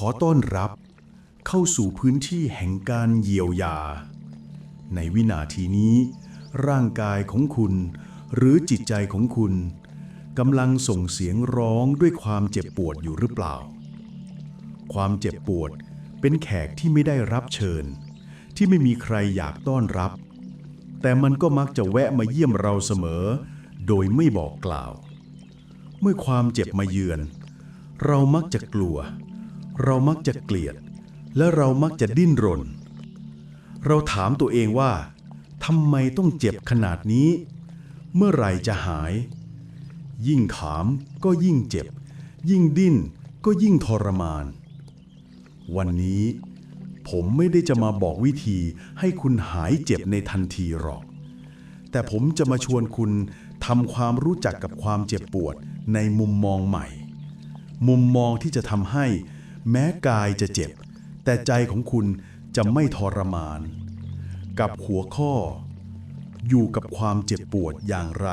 ขอต้อนรับเข้าสู่พื้นที่แห่งการเยียวยา ในวินาทีนี้ ร่างกายของคุณ หรือจิตใจของคุณกำลังส่งเสียงร้องด้วยความเจ็บปวดอยู่หรือเปล่า ความเจ็บปวดเป็นแขกที่ไม่ได้รับเชิญ ที่ไม่มีใครอยากต้อนรับ แต่มันก็มักจะแวะมาเยี่ยมเราเสมอ โดยไม่บอกกล่าว เมื่อความเจ็บมาเยือน เรามักจะกลัว เรามักจะเกลียด และเรามักจะดิ้นรน เราถามตัวเองว่าทำไมต้องเจ็บขนาดนี้ เมื่อไหร่จะหาย ยิ่งถามก็ยิ่งเจ็บ ยิ่งดิ้นก็ยิ่งทรมาน วันนี้ผมไม่ได้จะมาบอกวิธีให้คุณหายเจ็บในทันทีหรอก แต่ผมจะมาชวนคุณทำความรู้จักกับความเจ็บปวดในมุมมองใหม่ มุมมองที่จะทำให้ แม้กายจะเจ็บ แต่ใจของคุณจะไม่ทรมาน กับหัวข้อ อยู่กับความเจ็บปวดอย่างไร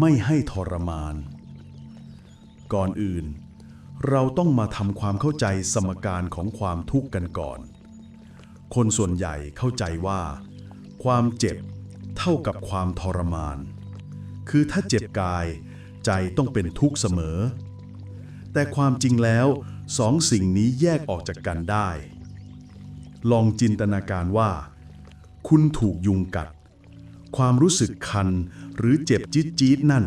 ไม่ให้ทรมาน ก่อนอื่น เราต้องมาทำความเข้าใจสมการของความทุกข์กันก่อน คนส่วนใหญ่เข้าใจว่า ความเจ็บเท่ากับความทรมาน คือถ้าเจ็บกายใจต้องเป็นทุกข์เสมอ แต่ความจริงแล้ว สองสิ่งนี้แยกออกจากกันได้ ลองจินตนาการว่า คุณถูกยุงกัด ความรู้สึกคันหรือเจ็บจี๊ดจี๊ดนั่น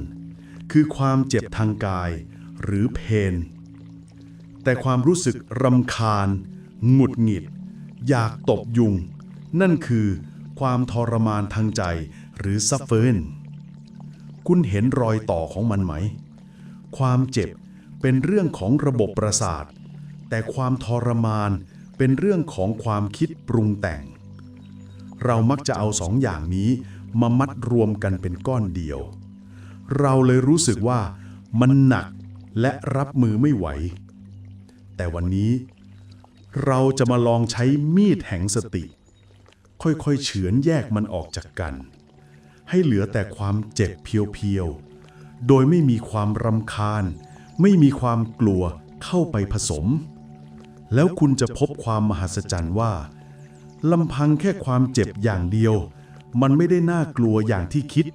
คือความเจ็บทางกายหรือเพน แต่ความรู้สึกรำคาญ หงุดหงิด อยากตบยุง นั่นคือความทรมานทางใจหรือซัฟเฟอร์คุณเห็นรอยต่อของมันไหม ความเจ็บ เป็นเรื่องของระบบประสาท แต่ความทรมานเป็นเรื่องของความคิดปรุงแต่ง เรามักจะเอาสองอย่างนี้มามัดรวมกันเป็นก้อนเดียว เราเลยรู้สึกว่ามันหนักและรับมือไม่ไหว แต่วันนี้เราจะมาลองใช้มีดแห่งสติ ค่อยๆเฉือนแยกมันออกจากกัน ให้เหลือแต่ความเจ็บเพียวๆ โดยไม่มีความรำคาญ ไม่มีความกลัวเข้าไปผสม แล้วคุณจะพบความมหัศจรรย์ว่าลำพังแค่ความเจ็บอย่างเดียว มันไม่ได้น่ากลัวอย่างที่คิด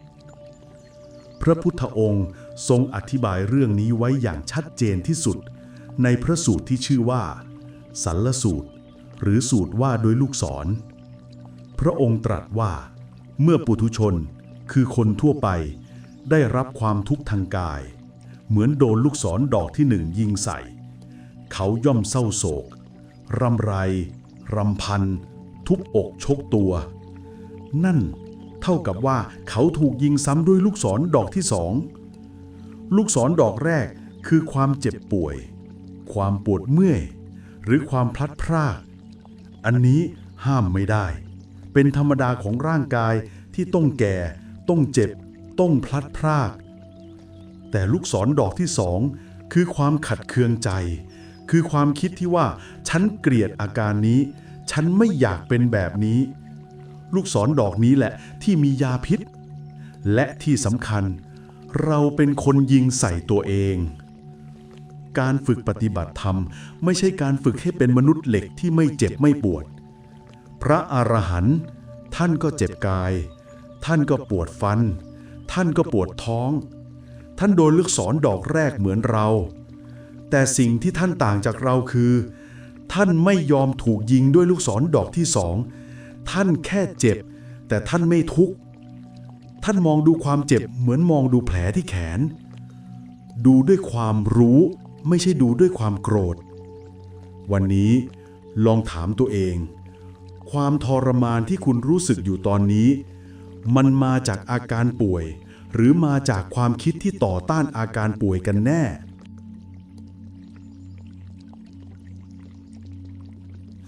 พระพุทธองค์ทรงอธิบายเรื่องนี้ไว้อย่างชัดเจนที่สุด ในพระสูตรที่ชื่อว่า สัลสูตร หรือสูตรว่าโดยลูกศร พระองค์ตรัสว่า เมื่อปุถุชนคือคนทั่วไปได้รับความทุกข์ทางกาย เหมือนโดนลูกศรดอกที่หนึ่งยิงใส่ เขาย่อมเศร้าโศก รำไร รำพัน ทุบอกชกตัว นั่นเท่ากับว่าเขาถูกยิงซ้ำด้วยลูกศรดอกที่สอง ลูกศรดอกแรกคือความเจ็บป่วย ความปวดเมื่อย หรือความพลัดพรากอันนี้ห้ามไม่ได้ เป็นธรรมดาของร่างกายที่ต้องแก่ ต้องเจ็บ ต้องพลัดพราก แต่ลูกศรดอกที่สองคือความขัดเคืองใจ คือความคิดที่ว่าฉันเกลียดอาการนี้ ฉันไม่อยากเป็นแบบนี้ ลูกศรดอกนี้แหละที่มียาพิษ และที่สำคัญ เราเป็นคนยิงใส่ตัวเอง การฝึกปฏิบัติธรรม ไม่ใช่การฝึกให้เป็นมนุษย์เหล็กที่ไม่เจ็บไม่ปวด พระอรหันต์ท่านก็เจ็บกาย ท่านก็ปวดฟัน ท่านก็ปวดท้อง ท่านโดนลูกศรดอกแรกเหมือนเรา แต่สิ่งที่ท่านต่างจากเราคือ ท่านไม่ยอมถูกยิงด้วยลูกศรดอกที่สอง ท่านแค่เจ็บ แต่ท่านไม่ทุกข์ ท่านมองดูความเจ็บเหมือนมองดูแผลที่แขน ดูด้วยความรู้ไม่ใช่ดูด้วยความโกรธ วันนี้ลองถามตัวเอง ความทรมานที่คุณรู้สึกอยู่ตอนนี้ มันมาจากอาการป่วย หรือมาจากความคิดที่ต่อต้านอาการป่วยกันแน่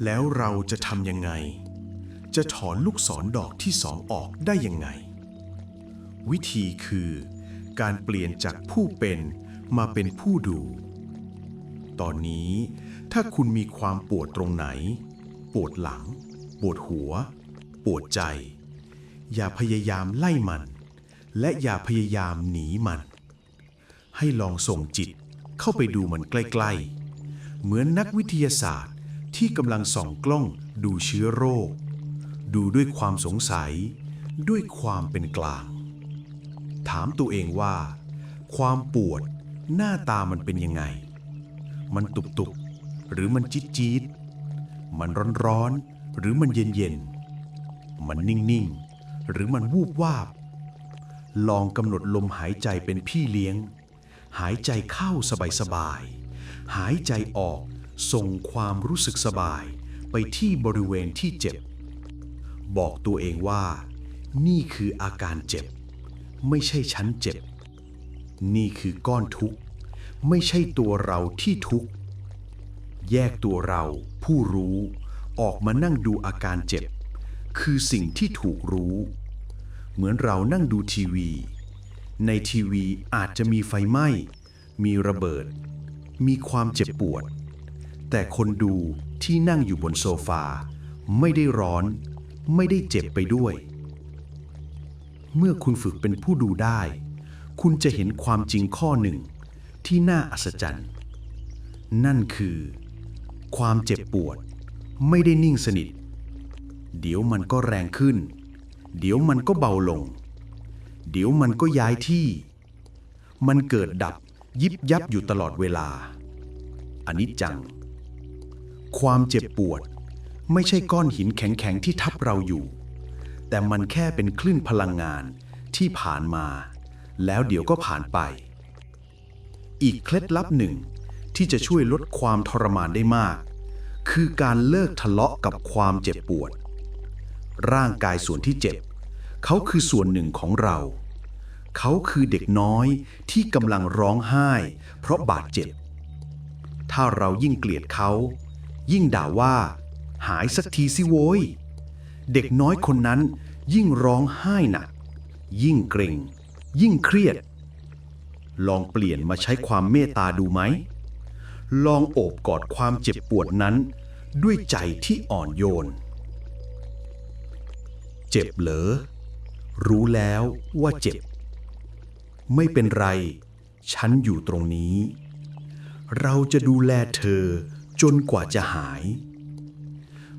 แล้วเราจะทำยังไง จะถอนลูกศรดอกที่สองออกได้ยังไง วิธีคือการเปลี่ยนจากผู้เป็นมาเป็นผู้ดู ตอนนี้ถ้าคุณมีความปวดตรงไหน ปวดหลัง ปวดหัว ปวดใจ อย่าพยายามไล่มัน และอย่าพยายามหนีมัน ให้ลองส่งจิตเข้าไปดูมันใกล้ๆ เหมือนนักวิทยาศาสตร์ที่กำลังส่องกล้องดูเชื้อโรค ดูด้วยความสงสัย ด้วยความเป็นกลาง ถามตัวเองว่า ความปวดหน้าตามันเป็นยังไง มันตุบตุบหรือมันจี๊ดจี๊ดมันร้อนร้อนหรือมันเย็นเย็นมันนิ่งนิ่งๆหรือมันวูบวาบ ลองกำหนดลมหายใจเป็นพี่เลี้ยง หายใจเข้าสบายๆ หายใจออกส่งความรู้สึกสบายไปที่บริเวณที่เจ็บ บอกตัวเองว่า นี่คืออาการเจ็บ ไม่ใช่ฉันเจ็บ นี่คือก้อนทุกข์ ไม่ใช่ตัวเราที่ทุกข์ แยกตัวเราผู้รู้ออกมานั่งดูอาการเจ็บ คือสิ่งที่ถูกรู้ เหมือนเรานั่งดูทีวี ในทีวีอาจจะมีไฟไหม้ มีระเบิด มีความเจ็บปวด แต่คนดูที่นั่งอยู่บนโซฟา ไม่ได้ร้อน ไม่ได้เจ็บไปด้วย เมื่อคุณฝึกเป็นผู้ดูได้ คุณจะเห็นความจริงข้อหนึ่ง ที่น่าอัศจรรย์ นั่นคือ ความเจ็บปวด ไม่ได้นิ่งสนิท เดี๋ยวมันก็แรงขึ้น เดี๋ยวมันก็เบาลง เดี๋ยวมันก็ย้ายที่ มันเกิดดับยิบยับอยู่ตลอดเวลาอันนี้จัง ความเจ็บปวด ไม่ใช่ก้อนหินแข็งๆที่ทับเราอยู่ แต่มันแค่เป็นคลื่นพลังงานที่ผ่านมา แล้วเดี๋ยวก็ผ่านไป อีกเคล็ดลับหนึ่งที่จะช่วยลดความทรมานได้มาก คือการเลิกทะเลาะกับความเจ็บปวด ร่างกายส่วนที่เจ็บ เขาคือส่วนหนึ่งของเรา เขาคือเด็กน้อยที่กำลังร้องไห้ เพราะบาดเจ็บ ถ้าเรายิ่งเกลียดเขา ยิ่งด่าว่า หายสักทีสิโว้ย เด็กน้อยคนนั้นยิ่งร้องไห้หนัก ยิ่งเกรงยิ่งเครียด ลองเปลี่ยนมาใช้ความเมตตาดูไหม ลองโอบกอดความเจ็บปวดนั้น ด้วยใจที่อ่อนโยน เจ็บเหรอ รู้แล้วว่าเจ็บ ไม่เป็นไร ฉันอยู่ตรงนี้ เราจะดูแลเธอจนกว่าจะหาย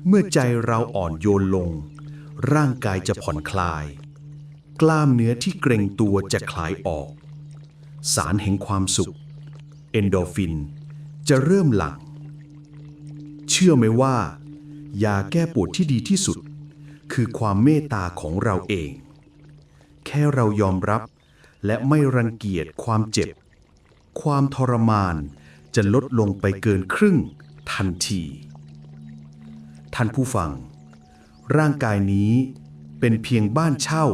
เมื่อใจเราอ่อนโยนลง ร่างกายจะผ่อนคลาย กล้ามเนื้อที่เกร็งตัวจะคลายออก สารแห่งความสุข เอนโดฟิน จะเริ่มหลั่ง เชื่อไหมว่า ยาแก้ปวดที่ดีที่สุด คือความเมตตาของเราเอง แค่เรายอมรับ และไม่รังเกียจความเจ็บ ความทรมานจะลดลงไปเกินครึ่งทันที ท่านผู้ฟัง ร่างกายนี้เป็นเพียงบ้านเช่า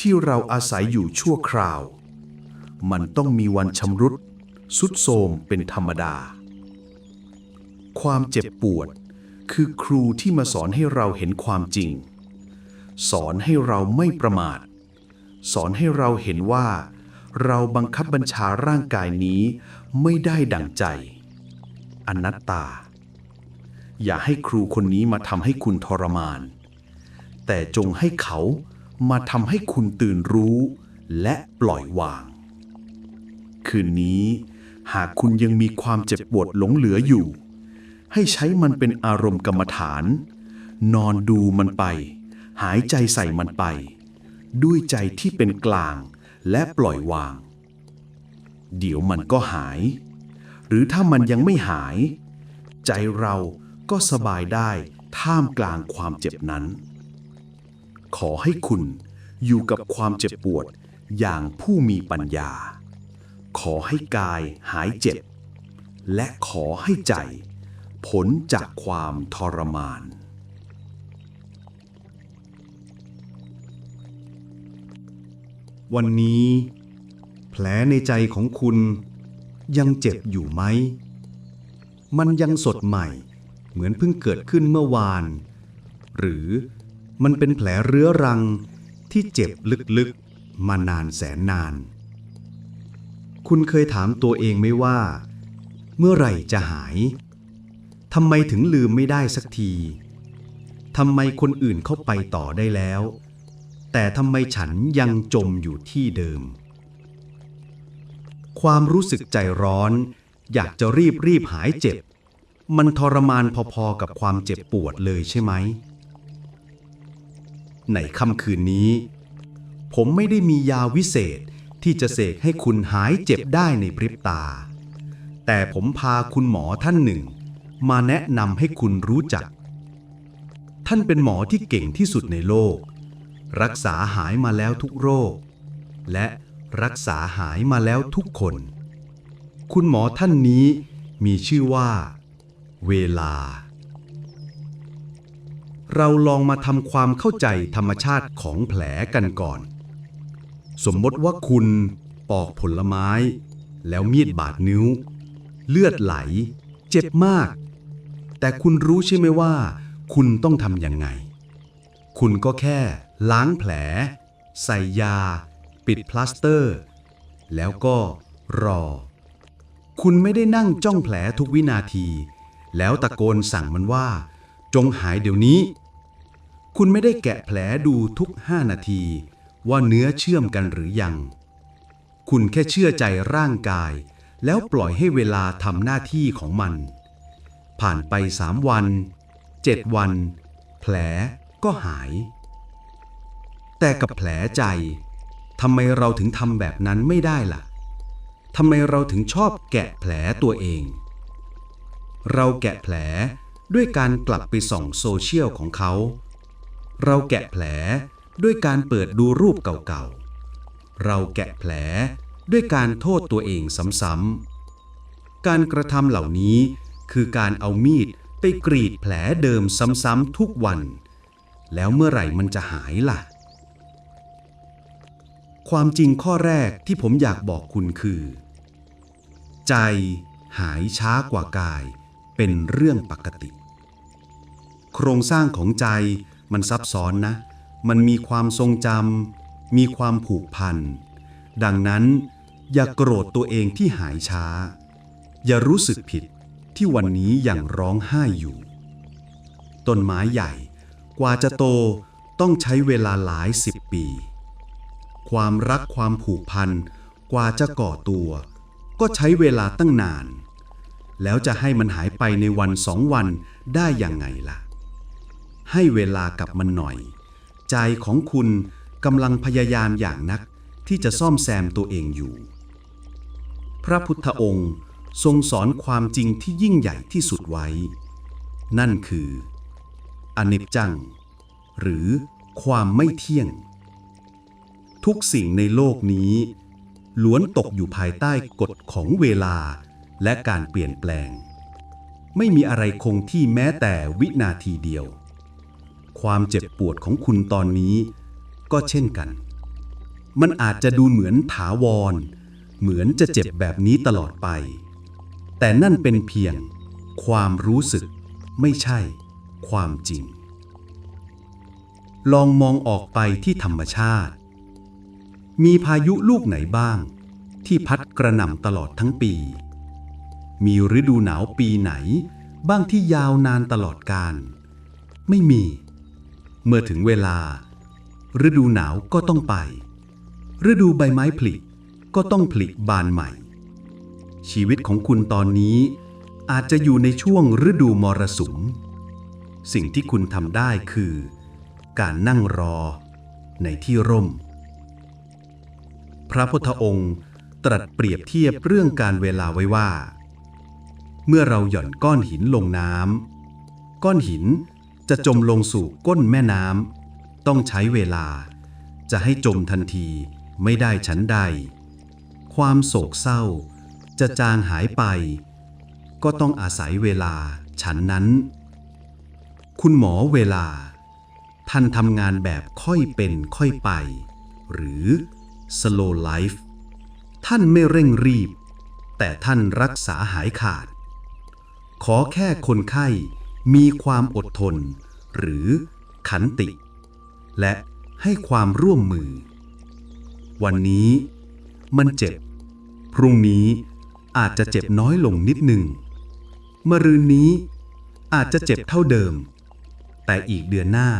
ที่เราอาศัยอยู่ชั่วคราว มันต้องมีวันชำรุดสุดโทมเป็นธรรมดา ความเจ็บปวดคือครูที่มาสอนให้เราเห็นความจริง สอนให้เราไม่ประมาท สอนให้เราเห็นว่า เราบังคับบัญชาร่างกายนี้ไม่ได้ดั่งใจ อนัตตา อย่าให้ครูคนนี้มาทำให้คุณทรมาน แต่จงให้เขามาทำให้คุณตื่นรู้ และปล่อยวาง คืนนี้ หากคุณยังมีความเจ็บปวดหลงเหลืออยู่ ให้ใช้มันเป็นอารมณ์กรรมฐาน นอนดูมันไป หายใจใส่มันไป ด้วยใจที่เป็นกลางและปล่อยวาง เดี๋ยวมันก็หาย หรือถ้ามันยังไม่หาย ใจเราก็สบายได้ท่ามกลางความเจ็บนั้น ขอให้คุณอยู่กับความเจ็บปวดอย่างผู้มีปัญญา ขอให้กายหายเจ็บ และขอให้ใจผลจากความทรมาน วันนี้ แผลในใจของคุณยังเจ็บอยู่ไหม มันยังสดใหม่ เหมือนเพิ่งเกิดขึ้นเมื่อวาน หรือมันเป็นแผลเรื้อรังที่เจ็บลึกๆ มานานแสนนาน คุณเคยถามตัวเองไหมว่า เมื่อไหร่จะหาย ทำไมถึงลืมไม่ได้สักที ทำไมคนอื่นเข้าไปต่อได้แล้ว แต่ทำไมฉันยังจมอยู่ที่เดิม ความรู้สึกใจร้อน อยากจะรีบรีบหายเจ็บ มันทรมานพอๆกับความเจ็บปวดเลยใช่ไหม ในค่ำคืนนี้ ผมไม่ได้มียาวิเศษที่จะเสกให้คุณหายเจ็บได้ในพริบตา แต่ผมพาคุณหมอท่านหนึ่ง มาแนะนำให้คุณรู้จัก ท่านเป็นหมอที่เก่งที่สุดในโลก รักษาหายมาแล้วทุกโรค และรักษาหายมาแล้วทุกคน คุณหมอท่านนี้มีชื่อว่า เวลา เราลองมาทำความเข้าใจธรรมชาติของแผลกันก่อน สมมติว่าคุณปอกผลไม้ แล้วมีดบาดนิ้ว เลือดไหล เจ็บมาก แต่คุณรู้ใช่ไหมว่า คุณต้องทำยังไง คุณก็แค่ ล้างแผล ใส่ยา ปิดพลาสเตอร์ แล้วก็รอ คุณไม่ได้นั่งจ้องแผลทุกวินาที แล้วตะโกนสั่งมันว่า จงหายเดี๋ยวนี้ คุณไม่ได้แกะแผลดูทุกห้านาที ว่าเนื้อเชื่อมกันหรือยัง คุณแค่เชื่อใจร่างกาย แล้วปล่อยให้เวลาทำหน้าที่ของมัน ผ่านไปสามวันเจ็ดวัน แผลก็หาย แต่กับแผลใจทำไมเราถึงทำแบบนั้นไม่ได้ล่ะทำไมเราถึงชอบแกะแผลตัวเอง เราแกะแผลด้วยการกลับไปส่องโซเชียลของเขา เราแกะแผลด้วยการเปิดดูรูปเก่าๆ เราแกะแผลด้วยการโทษตัวเองซ้ำๆ การกระทำเหล่านี้คือการเอามีดไปกรีดแผลเดิมซ้ำๆทุกวัน แล้วเมื่อไหร่มันจะหายล่ะ ความจริงข้อแรกที่ผมอยากบอกคุณคือ ใจหายช้ากว่ากายเป็นเรื่องปกติ โครงสร้างของใจมันซับซ้อนนะ มันมีความทรงจำมีความผูกพัน ดังนั้น อย่าโกรธตัวเองที่หายช้า อย่ารู้สึกผิดที่วันนี้ยังร้องไห้อยู่ ต้นไม้ใหญ่กว่าจะโตต้องใช้เวลาหลายสิบปี ความรักความผูกพันกว่าจะก่อตัว ก็ใช้เวลาตั้งนาน แล้วจะให้มันหายไปในวันสองวันได้ยังไงล่ะ ให้เวลากับมันหน่อย ใจของคุณกำลังพยายามอย่างนักที่จะซ่อมแซมตัวเองอยู่ พระพุทธองค์ทรงสอนความจริงที่ยิ่งใหญ่ที่สุดไว้ นั่นคือ อนิจจัง หรือความไม่เที่ยง ทุกสิ่งในโลกนี้ ล้วนตกอยู่ภายใต้กฎของเวลาและการเปลี่ยนแปลง ไม่มีอะไรคงที่แม้แต่วินาทีเดียว ความเจ็บปวดของคุณตอนนี้ ก็เช่นกัน มันอาจจะดูเหมือนถาวร เหมือนจะเจ็บแบบนี้ตลอดไป แต่นั่นเป็นเพียงความรู้สึกไม่ใช่ ความจริง ลองมองออกไปที่ธรรมชาติ มีพายุลูกไหนบ้าง ที่พัดกระหน่ำตลอดทั้งปี มีฤดูหนาวปีไหน บ้างที่ยาวนานตลอดกาลไม่มี เมื่อถึงเวลา ฤดูหนาวก็ต้องไป ฤดูใบไม้ผลิก็ต้องผลิบานใหม่ ชีวิตของคุณตอนนี้อาจจะอยู่ในช่วงฤดูมรสุม สิ่งที่คุณทำได้คือ การนั่งรอในที่ร่ม พระพุทธองค์ตรัสเปรียบเทียบเรื่องการเวลาไว้ว่า เมื่อเราหย่อนก้อนหินลงน้ำก้อนหินจะจมลงสู่ก้นแม่น้ำต้องใช้เวลา จะให้จมทันทีไม่ได้ฉันใด ความโศกเศร้า จะจางหายไป ก็ต้องอาศัยเวลาฉันนั้น คุณหมอเวลา ท่านทำงานแบบค่อยเป็นค่อยไป หรือ slow life ท่านไม่เร่งรีบ แต่ท่านรักษาหายขาด ขอแค่คนไข้มีความอดทน หรือขันติ และให้ความร่วมมือ วันนี้มันเจ็บ พรุ่งนี้อาจจะเจ็บน้อยลงนิดหนึ่งมรืนนี้อาจจะเจ็บเท่าเดิม แต่อีกเดือนหน้า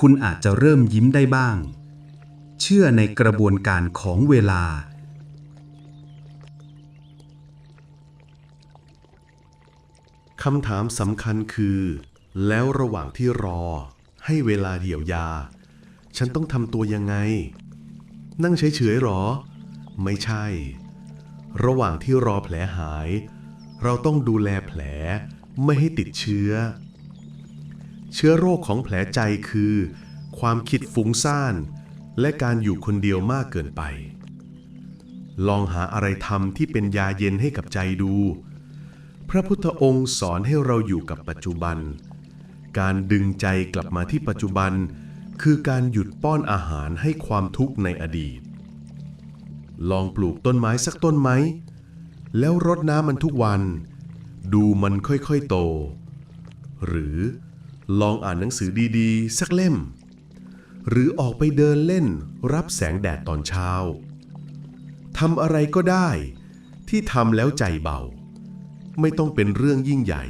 คุณอาจจะเริ่มยิ้มได้บ้าง เชื่อในกระบวนการของเวลา คำถามสำคัญคือ แล้วระหว่างที่รอ ให้เวลาเยียวยา ฉันต้องทำตัวยังไง นั่งเฉยๆหรอ ไม่ใช่ ระหว่างที่รอแผลหาย เราต้องดูแลแผลไม่ให้ติดเชื้อ เชื้อโรคของแผลใจคือ ความคิดฟุ้งซ่าน และการอยู่คนเดียวมากเกินไป ลองหาอะไรทำที่เป็นยาเย็นให้กับใจดู พระพุทธองค์สอนให้เราอยู่กับปัจจุบัน การดึงใจกลับมาที่ปัจจุบัน คือการหยุดป้อนอาหารให้ความทุกข์ในอดีต ลองปลูกต้นไม้สักต้นไหม แล้วรดน้ำมันทุกวัน ดูมันค่อยๆโต หรือลองอ่านหนังสือดีๆ สักเล่ม หรือออกไปเดินเล่นรับแสงแดดตอนเช้าทำอะไรก็ได้ ที่ทำแล้วใจเบา ไม่ต้องเป็นเรื่องยิ่งใหญ่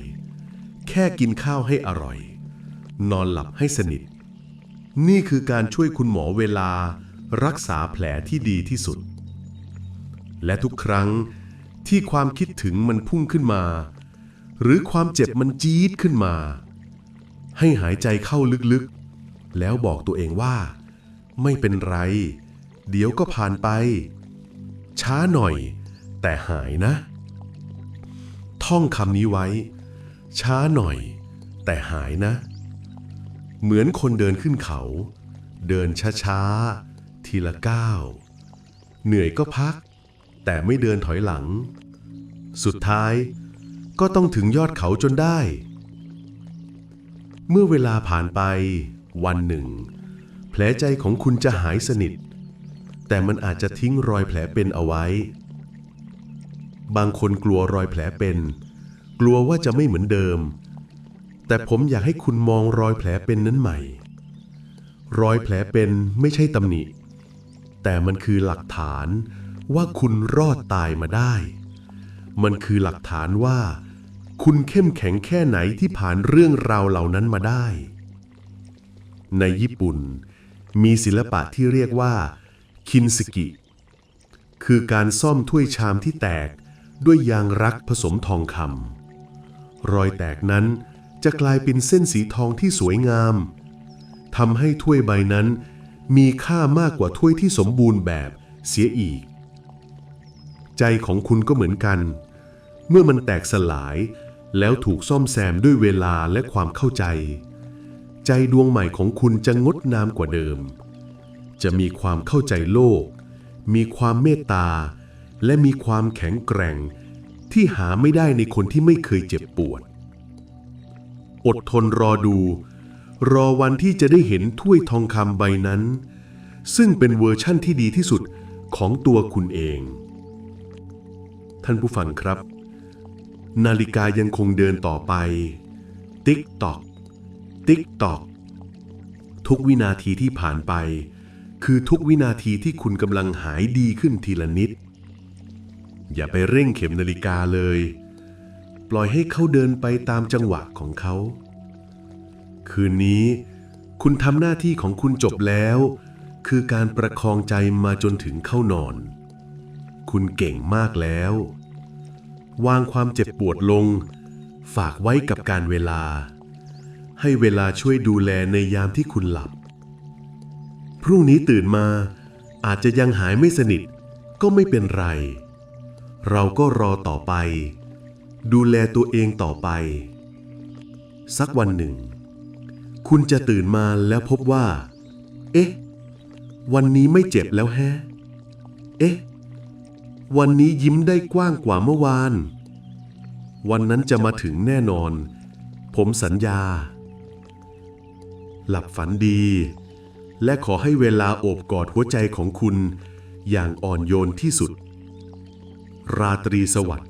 แค่กินข้าวให้อร่อย นอนหลับให้สนิท นี่คือการช่วยคุณหมอเวลารักษาแผลที่ดีที่สุด และทุกครั้งที่ความคิดถึงมันพุ่งขึ้นมา หรือความเจ็บมันจี๊ดขึ้นมา ให้หายใจเข้าลึกๆ แล้วบอกตัวเองว่า ไม่เป็นไร เดี๋ยวก็ผ่านไป ช้าหน่อย แต่หายนะ ท่องคำนี้ไว้ ช้าหน่อย แต่หายนะ เหมือนคนเดินขึ้นเขา เดินช้าๆ ทีละก้าว เหนื่อยก็พัก แต่ไม่เดินถอยหลัง สุดท้ายก็ต้องถึงยอดเขาจนได้ เมื่อเวลาผ่านไป วันหนึ่ง แผลใจของคุณจะหายสนิท แต่มันอาจจะทิ้งรอยแผลเป็นเอาไว้ บางคนกลัวรอยแผลเป็น กลัวว่าจะไม่เหมือนเดิม แต่ผมอยากให้คุณมองรอยแผลเป็นนั้นใหม่ รอยแผลเป็นไม่ใช่ตำหนิ แต่มันคือหลักฐานว่าคุณรอดตายมาได้ มันคือหลักฐานว่า คุณเข้มแข็งแค่ไหนที่ผ่านเรื่องราวเหล่านั้นมาได้ ในญี่ปุ่น มีศิลปะที่เรียกว่า คินสกิ คือการซ่อมถ้วยชามที่แตกด้วยยางรักผสมทองคำรอยแตกนั้นจะกลายเป็นเส้นสีทองที่สวยงามทำให้ถ้วยใบนั้น มีค่ามากกว่าถ้วยที่สมบูรณ์แบบเสียอีก ใจของคุณก็เหมือนกัน เมื่อมันแตกสลายแล้วถูกซ่อมแซมด้วยเวลาและความเข้าใจ ใจดวงใหม่ของคุณจะงดงามกว่าเดิม จะมีความเข้าใจโลก มีความเมตตา และมีความแข็งแกร่ง ที่หาไม่ได้ในคนที่ไม่เคยเจ็บปวด อดทนรอดู รอวันที่จะได้เห็นถ้วยทองคำใบนั้น ซึ่งเป็นเวอร์ชั่นที่ดีที่สุดของตัวคุณเอง ท่านผู้ฟังครับ นาฬิกายังคงเดินต่อไป ติ๊กตอก ติ๊กตอกทุกวินาทีที่ผ่านไป คือทุกวินาทีที่คุณกำลังหายดีขึ้นทีละนิด อย่าไปเร่งเข็มนาฬิกาเลย ปล่อยให้เขาเดินไปตามจังหวะของเขา คืนนี้ คุณทำหน้าที่ของคุณจบแล้ว คือการประคองใจมาจนถึงเข้านอน คุณเก่งมากแล้ว วางความเจ็บปวดลง ฝากไว้กับการเวลา ให้เวลาช่วยดูแลในยามที่คุณหลับ พรุ่งนี้ตื่นมาอาจจะยังหายไม่สนิทก็ไม่เป็นไร เราก็รอต่อไป ดูแลตัวเองต่อไป สักวันหนึ่ง คุณจะตื่นมาแล้วพบว่า เอ๊ะ วันนี้ไม่เจ็บแล้วแฮะ เอ๊ะ วันนี้ยิ้มได้กว้างกว่าเมื่อวาน วันนั้นจะมาถึงแน่นอน ผมสัญญา หลับฝันดี และขอให้เวลาโอบกอดหัวใจของคุณ อย่างอ่อนโยนที่สุด ราตรีสวัสดิ์